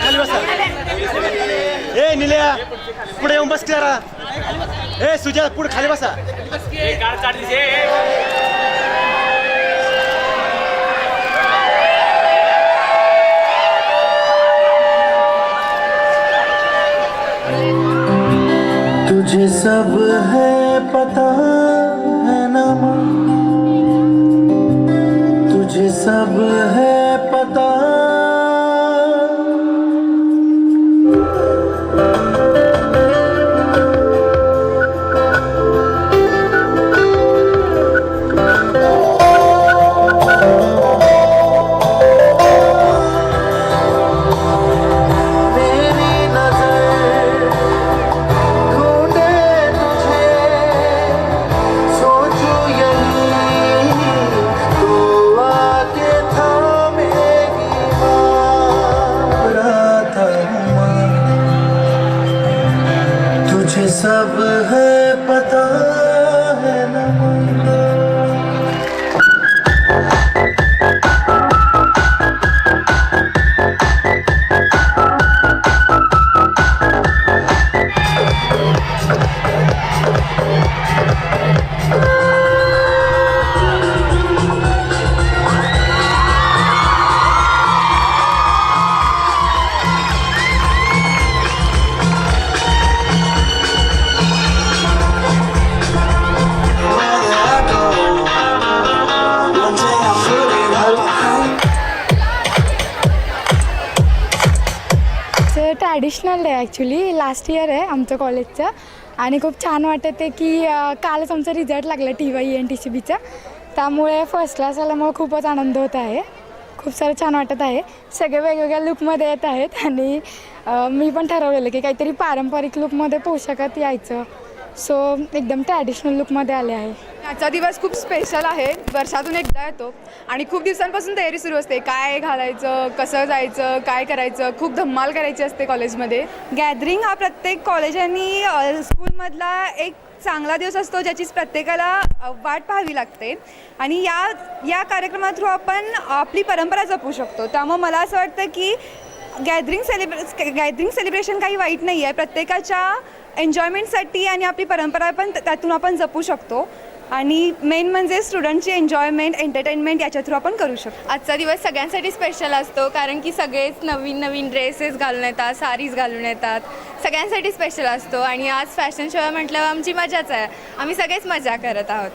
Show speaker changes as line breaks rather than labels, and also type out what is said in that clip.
खाली बसा ए पुढे येऊन बस ए पुढे खाली बसा
तुझे सब है, पता है ना तुझे सब है सब है।
आमचं ट्रॅडिशनल आहे ॲक्च्युली लास्ट इयर आहे आमचं कॉलेजचं आणि खूप छान वाटत आहे की कालच आमचा रिझल्ट लागला T Y N T C बीचा त्यामुळे फर्स्ट क्लास आल्यामुळे खूपच आनंद होत आहे. खूप सारं छान वाटत आहे. सगळे वेगवेगळ्या लुकमध्ये येत आहेत आणि मी पण ठरवलेलं की काहीतरी पारंपरिक लुकमध्ये पोशाखात यायचं. सो एकदम ट्रॅडिशनल लुकमध्ये आले आहे.
आजचा दिवस खूप स्पेशल आहे. वर्षातून एकदा येतो. आणि खूप दिवसांपासून तयारी सुरू असते. काय घालायचं कसं जायचं काय करायचं खूप धम्माल करायची असते कॉलेजमध्ये. गॅदरिंग हा प्रत्येक कॉलेज आणि स्कूलमधला एक चांगला दिवस असतो ज्याचीच प्रत्येकाला वाट पाहावी लागते. आणि या या कार्यक्रमा थ्रू आपण आपली परंपरा जपू शकतो. त्यामुळे मला असं वाटतं की गॅदरिंग सेलिब्रे गॅदरिंग सेलिब्रेशन काही वाईट नाही आहे. प्रत्येकाच्या एन्जॉयमेंटसाठी आणि आपली परंपरा पण त्यातून आपण जपू शकतो. आणि मेन म्हणजे स्टुडंटची एन्जॉयमेंट एंटरटेनमेंट याच्या थ्रू आपण करू शकतो.
आजचा दिवस सगळ्यांसाठी स्पेशल असतो कारण की सगळेच नवीन नवीन ड्रेसेस घालून येतात साडीज घालून येतात. सगळ्यांसाठी स्पेशल असतो. आणि आज फॅशन शो म्हटल्यावर आमची मजाच आहे. आम्ही सगळेच मजा करत आहोत.